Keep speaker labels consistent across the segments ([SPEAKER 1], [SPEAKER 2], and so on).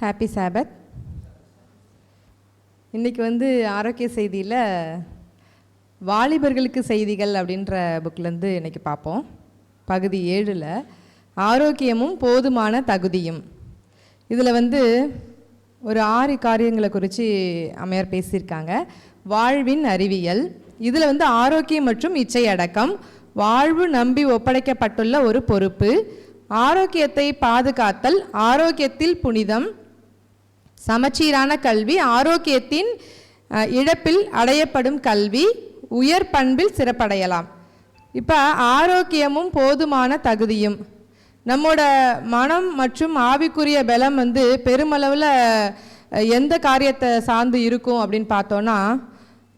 [SPEAKER 1] Happy சாபத் இன்றைக்கி வந்து ஆரோக்கிய செய்தியில் வாலிபர்களுக்கு செய்திகள் அப்படின்ற புக்லேருந்து இன்னைக்கு பார்ப்போம். பகுதி ஏழில் ஆரோக்கியமும் போதுமான தகுதியும். இதில் வந்து ஒரு ஆறு காரியங்களை குறித்து அம்மையார் பேசியிருக்காங்க. வாழ்வின் அறிவியல். இதில் வந்து ஆரோக்கியம் மற்றும் இச்சை அடக்கம். வாழ்வு நம்பி ஒப்படைக்கப்பட்டுள்ள ஒரு பொறுப்பு. ஆரோக்கியத்தை பாதுகாத்தல். ஆரோக்கியத்தில் புனிதம். சமச்சீரான கல்வி ஆரோக்கியத்தின் இழப்பில் அடையப்படும் கல்வி உயர் பண்பில் சிறப்படையலாம். இப்போ ஆரோக்கியமும் போதுமான தகுதியும். நம்மோட மனம் மற்றும் ஆவிக்குரிய பலம் வந்து பெருமளவில் எந்த காரியத்தை சார்ந்து இருக்கும் அப்படின்னு பார்த்தோன்னா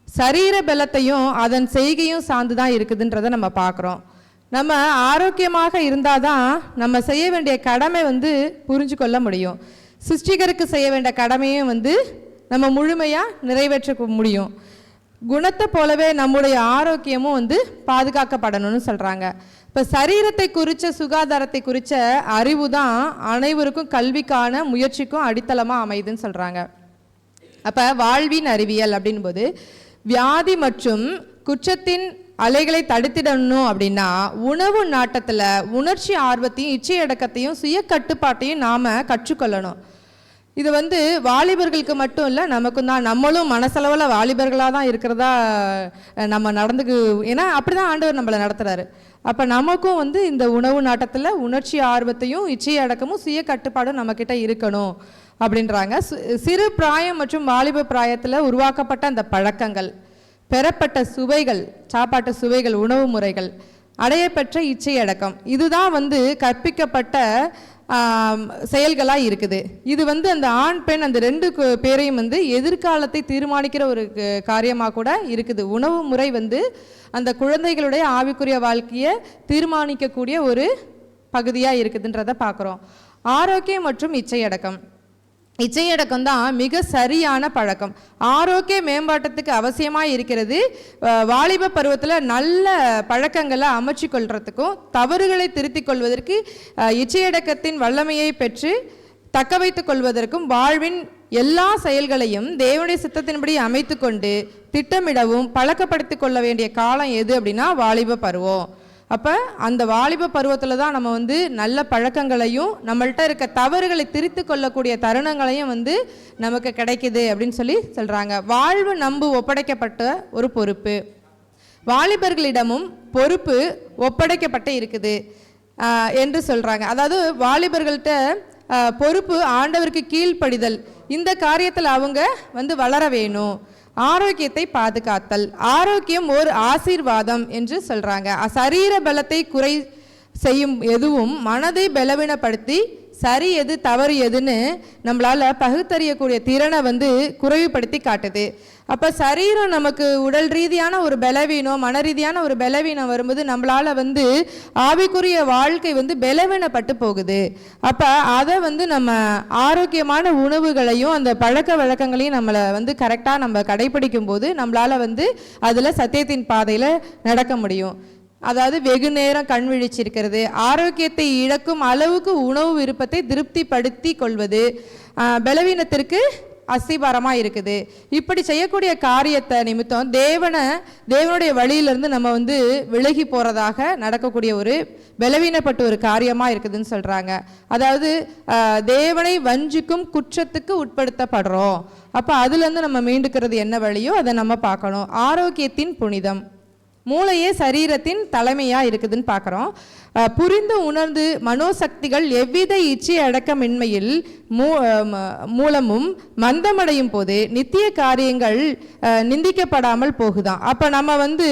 [SPEAKER 1] சரீர பலத்தையும் அதன் செய்கையும் சார்ந்து தான் இருக்குதுன்றதை நம்ம பார்க்குறோம். நம்ம ஆரோக்கியமாக இருந்தால் தான் நம்ம செய்ய வேண்டிய கடமை வந்து புரிஞ்சு கொள்ள முடியும். சிருஷ்டிகருக்கு செய்ய வேண்டிய கடமையும் வந்து நம்ம முழுமையாக நிறைவேற்ற முடியும். குணத்தை போலவே நம்முடைய ஆரோக்கியமும் வந்து பாதுகாக்கப்படணும்னு சொல்கிறாங்க இப்போ சரீரத்தை குறித்த சுகாதாரத்தை குறித்த அறிவு தான் அனைவருக்கும் கல்விக்கான முயற்சிக்கும் அடித்தளமாக அமையுதுன்னு சொல்கிறாங்க அப்போ வாழ்வின் அறிவியல் அப்படின்போது வியாதி மற்றும் குற்றத்தின் அலைகளை தடுத்திடணும் அப்படின்னா உணவு நாட்டத்தில் உணர்ச்சி ஆர்வத்தையும் இச்சை அடக்கத்தையும் சுய கட்டுப்பாட்டையும் நாம் கற்றுக்கொள்ளணும். இது வந்து வாலிபர்களுக்கு மட்டும் இல்லை நமக்கும் தான் நம்மளும் மனசளவில் வாலிபர்களாக தான் இருக்கிறதா நம்ம நடந்துக்கு ஏன்னா அப்படி தான் ஆண்டவர் நம்மளை நடத்துகிறாரு அப்போ நமக்கும் வந்து இந்த உணவு நாட்டத்தில் உணர்ச்சி ஆர்வத்தையும் இச்சை அடக்கமும் சுய கட்டுப்பாடும் நம்மக்கிட்ட இருக்கணும் அப்படின்றாங்க. சு- சிறு பிராயம் மற்றும் வாலிப பிராயத்தில் உருவாக்கப்பட்ட அந்த பழக்கங்கள். பெறப்பட்ட சுவைகள் சாப்பாட்டு சுவைகள் உணவு முறைகள் அடையப்பெற்ற இச்சை அடக்கம். இதுதான் வந்து கற்பிக்கப்பட்ட செயல்களாக இருக்குது. இது வந்து அந்த ஆண் பெண் அந்த ரெண்டு பேரையும் வந்து எதிர்காலத்தை தீர்மானிக்கிற ஒரு காரியமாக கூட இருக்குது. உணவு முறை வந்து அந்த குழந்தைகளுடைய ஆவிக்குரிய வாழ்க்கையை தீர்மானிக்கக்கூடிய ஒரு பகுதியாக இருக்குதுன்றதை பார்க்குறோம் ஆரோக்கியம் மற்றும் இச்சை அடக்கம். இச்சையடக்கம் தான் மிக சரியான பழக்கம். ஆரோக்கிய மேம்பாட்டத்துக்கு அவசியமாக இருக்கிறது வாலிப பருவத்தில் நல்ல பழக்கங்களை அமைச்சு கொள்றதுக்கும் தவறுகளை திருத்திக் கொள்வதற்கு இச்சையடக்கத்தின் வல்லமையை பெற்று தக்க வைத்துக் கொள்வதற்கும் வாழ்வின் எல்லா செயல்களையும் தேவனுடைய சித்தத்தின்படி அமைத்து கொண்டு திட்டமிடவும் பழக்கப்படுத்திக் கொள்ள வேண்டிய காலம் எது அப்படின்னா வாலிப பருவம். அப்போ அந்த வாலிப பருவத்தில் தான் நம்ம வந்து நல்ல பழக்கங்களையும் நம்மள்கிட்ட இருக்க தவறுகளை திரித்து கொள்ளக்கூடிய தருணங்களையும் வந்து நமக்கு கிடைக்குது அப்படின்னு சொல்லி சொல்கிறாங்க வாழ்வு நம்பு ஒப்படைக்கப்பட்ட ஒரு பொறுப்பு. வாலிபர்களிடமும் பொறுப்பு ஒப்படைக்கப்பட்டு இருக்குது என்று சொல்கிறாங்க அதாவது வாலிபர்கள்ட்ட பொறுப்பு ஆண்டவருக்கு கீழ்ப்படிதல். இந்த காரியத்தில் அவங்க வந்து வளர வேணும். ஆரோக்கியத்தை பாதுகாத்தல். ஆரோக்கியம் ஒரு ஆசீர்வாதம் என்று சொல்றாங்க. சரீர பலத்தை குறை செய்யும் எதுவும் மனதை பலவீனப்படுத்தி சரி எது தவறு எதுன்னு நம்மளால் பகுத்தறியக்கூடிய திறனை வந்து குறைவுபடுத்தி காட்டுது. அப்போ சரீரம் நமக்கு உடல் ரீதியான ஒரு பலவீனம் மன ரீதியான ஒரு பலவீனம் வரும்போது நம்மளால வந்து ஆவிக்குரிய வாழ்க்கை வந்து பலவீனப்பட்டு போகுது. அப்போ அதை வந்து நம்ம ஆரோக்கியமான உணவுகளையும் அந்த பழக்க வழக்கங்களையும் நம்மளை வந்து கரெக்டாக நம்ம கடைபிடிக்கும் போது நம்மளால் வந்து அதில் சத்தியத்தின் பாதையில் நடக்க முடியும். அதாவது வெகு நேரம் கண் விழிச்சிருக்கிறது. ஆரோக்கியத்தை இழக்கும் அளவுக்கு உணவு விருப்பத்தை திருப்திப்படுத்தி கொள்வது பலவீனத்திற்கு அஸ்திபாரமாக இருக்குது. இப்படி செய்யக்கூடிய காரியத்தை நிமித்தம் தேவனை தேவனுடைய வழியிலிருந்து நம்ம வந்து விலகி போகிறதாக நடக்கக்கூடிய ஒரு பலவீனப்பட்ட ஒரு காரியமாக இருக்குதுன்னு சொல்கிறாங்க அதாவது தேவனை வஞ்சிக்கும் குற்றத்துக்கு உட்படுத்தப்படுறோம். அப்போ அதுலேருந்து நம்ம மீண்டுக்கிறது என்ன வழியோ அதை நம்ம பார்க்கணும். ஆரோக்கியத்தின் புனிதம். மூளையே சரீரத்தின் தலைமையாக இருக்குதுன்னு பார்க்குறோம். புரிந்து உணர்ந்து மனோசக்திகள் எவ்வித இச்சை அடக்கமின்மையில் மூ மூலமும் மந்தமடையும் போது நித்திய காரியங்கள் நிந்திக்கப்படாமல் போகுதாம் அப்போ நம்ம வந்து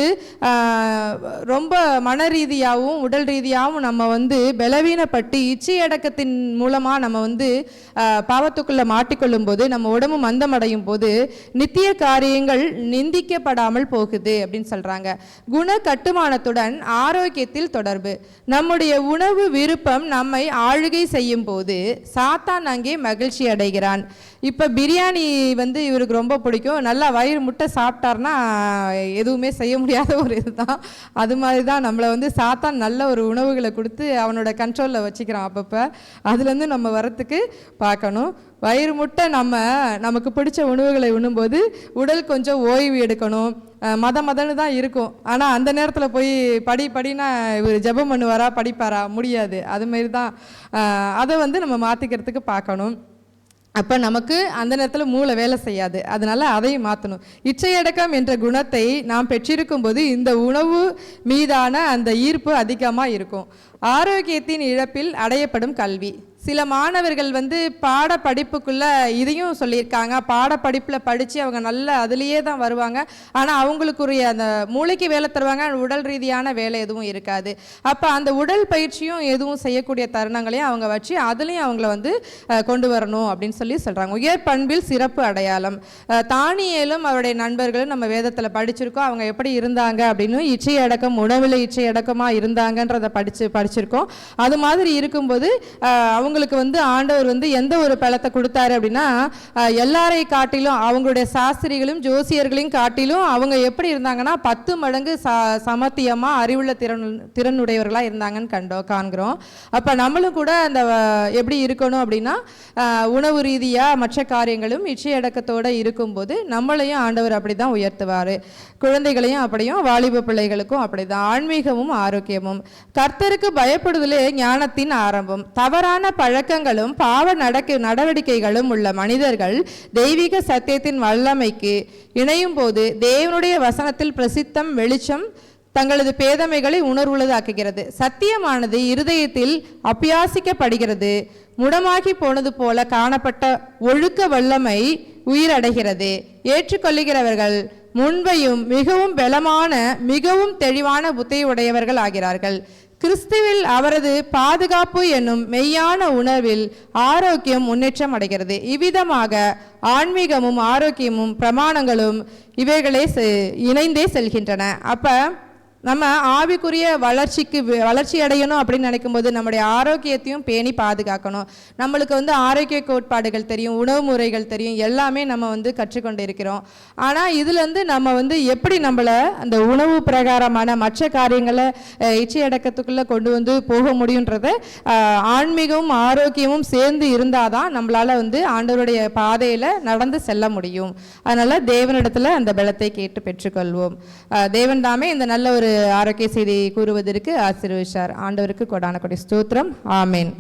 [SPEAKER 1] ரொம்ப மன ரீதியாகவும் உடல் ரீதியாகவும் நம்ம வந்து பலவீனப்பட்டு இச்சை அடக்கத்தின் மூலமாக நம்ம வந்து பாவத்துக்குள்ளே மாட்டிக்கொள்ளும் போது நம்ம உடம்பு மந்தமடையும் போது நித்திய காரியங்கள் நிந்திக்கப்படாமல் போகுது அப்படின்னு சொல்கிறாங்க குண கட்டுமானத்துடன் ஆரோக்கியத்தில் தொடர்பு. நம்முடைய உணவு விருப்பம் நம்மை ஆளுகை செய்யும் போது சாத்தான் அங்கே மகிழ்ச்சி அடைகிறான் இப்போ பிரியாணி வந்து இவருக்கு ரொம்ப பிடிக்கும். நல்லா வயிறு முட்டை சாப்பிட்டாருன்னா எதுவுமே செய்ய முடியாத ஒரு இதுதான். அது மாதிரி தான் நம்மளை வந்து சாத்தான் நல்ல ஒரு உணவுகளை கொடுத்து அவனோட கண்ட்ரோலில் வச்சுக்கிறான் அப்பப்போ. அதுலேருந்து நம்ம வரத்துக்கு பார்க்கணும். வயிறு முட்டை நம்ம நமக்கு பிடிச்ச உணவுகளை உண்ணும்போது உடல் கொஞ்சம் ஓய்வு எடுக்கணும். மத மதன்னு தான் இருக்கும். ஆனால் அந்த நேரத்தில் போய் படி படினா இவர் ஜெபம் பண்ணுவாரா படிப்பாரா? முடியாது. அது மாதிரி தான் அதை வந்து நம்ம மாற்றிக்கிறதுக்கு பார்க்கணும். அப்போ நமக்கு அந்த நேரத்தில் மூளை வேலை செய்யாது. அதனால அதையும் மாற்றணும் இச்சையடக்கம் என்ற குணத்தை நாம் பெற்றிருக்கும் போது இந்த உணவு மீதான அந்த ஈர்ப்பு அதிகமாக இருக்கும். ஆரோக்கியத்தின் இழப்பில் அடையப்படும் கல்வி. சில மாணவர்கள் வந்து பாட படிப்புக்குள்ள இதையும் சொல்லியிருக்காங்க. பாட படிப்பில் படித்து அவங்க நல்ல அதுலேயே தான் வருவாங்க. ஆனால் அவங்களுக்குரிய அந்த மூளைக்கு வேலை தருவாங்க. உடல் ரீதியான வேலை எதுவும் இருக்காது. அப்போ அந்த உடல் பயிற்சியும் எதுவும் செய்யக்கூடிய தருணங்களையும் அவங்க வச்சு அதுலேயும் அவங்கள வந்து கொண்டு வரணும் அப்படின்னு சொல்லி சொல்கிறாங்க உயர் பண்பில் சிறப்பு அடையாளம். தானியலும் அவருடைய நண்பர்களும் நம்ம வேதத்தில் படிச்சிருக்கோம். அவங்க எப்படி இருந்தாங்க அப்படின்னு இச்சை அடக்கம் உணவில் இச்சை அடக்கமாக இருந்தாங்கன்றதை படித்து படிச்சிருக்கோம். அது மாதிரி இருக்கும்போது அவங்க அவங்களுக்கு வந்து ஆண்டவர் வந்து எந்த ஒரு பலத்தை கொடுத்தாரு அப்படின்னா எல்லாரை காட்டிலும் அவங்களுடைய சாஸ்திரிகளும் ஜோசியர்களையும் காட்டிலும் அவங்க எப்படி இருந்தாங்கன்னா பத்து மடங்கு ச சமத்தியமாக அறிவுள்ள திறன் திறனுடையவர்களாக இருந்தாங்கன்னு கண்டோம் காண்கிறோம். அப்போ நம்மளும் கூட அந்த எப்படி இருக்கணும் அப்படின்னா உணவு ரீதியாக மற்ற காரியங்களும் இச்சையடக்கத்தோடு இருக்கும்போது நம்மளையும் ஆண்டவர் அப்படி தான் உயர்த்துவார். குழந்தைகளையும் அப்படியும் வாலிப பிள்ளைகளுக்கும் அப்படிதான். ஆன்மீகமும் ஆரோக்கியமும். கர்த்தருக்கு பயப்படுதலே ஞானத்தின் ஆரம்பம். தவறான பழக்கங்களும் பாவ நடக்க நடவடிக்கைகளும் உள்ள மனிதர்கள் தெய்வீக சத்தியத்தின் வல்லமைக்கு இணையும் போது தேவனுடைய வசனத்தில் பிரசித்தம் வெளிச்சம் தங்களது பேதமைகளை உணர்வுள்ளதாக்குகிறது. சத்தியமானது இருதயத்தில் அபியாசிக்கப்படுகிறது. முடமாகி போனது போல காணப்பட்ட ஒழுக்க வல்லமை உயிரடைகிறது. ஏற்றுக்கொள்ளுகிறவர்கள் முன்பையும் மிகவும் பலமான மிகவும் தெளிவான புத்தியுடையவர்கள் ஆகிறார்கள் கிறிஸ்துவில் அவரது பாதுகாப்பு என்னும் மெய்யான உணர்வில் ஆரோக்கியம் முன்னேற்றம் அடைகிறது. இவ்விதமாக ஆன்மீகமும் ஆரோக்கியமும் பிரமாணங்களும் இவைகளே செ- இணைந்தே செல்கின்றன. அப்ப நம்ம ஆவிக்குரிய வளர்ச்சிக்கு வளர்ச்சி அடையணும் அப்படின்னு நினைக்கும்போது நம்முடைய ஆரோக்கியத்தையும் பேணி பாதுகாக்கணும். நம்மளுக்கு வந்து ஆரோக்கிய கோட்பாடுகள் தெரியும் உணவு முறைகள் தெரியும் எல்லாமே நம்ம வந்து கற்றுக்கொண்டு இருக்கிறோம் ஆனால் இதுலேருந்து நம்ம வந்து எப்படி நம்மளை அந்த உணவு பிரகாரமான மற்ற காரியங்களை அஹ், இச்சை அடக்கத்துக்குள்ளே கொண்டு வந்து போக முடியுன்றத ஆன்மீகமும் ஆரோக்கியமும் சேர்ந்து இருந்தால் தான் நம்மளால் வந்து ஆண்டவருடைய பாதையில் நடந்து செல்ல முடியும். அதனால் தேவனிடத்தில் அந்த பலத்தை கேட்டு பெற்றுக்கொள்வோம். தேவன் தாமே இந்த நல்ல ஒரு ஒரு ஆரோக்கிய செய்தியை கூறுவதற்கு ஆசீர்வதிச்சார். ஆண்டவருக்கு கொடான கொடி ஸ்தோத்திரம். ஆமேன்.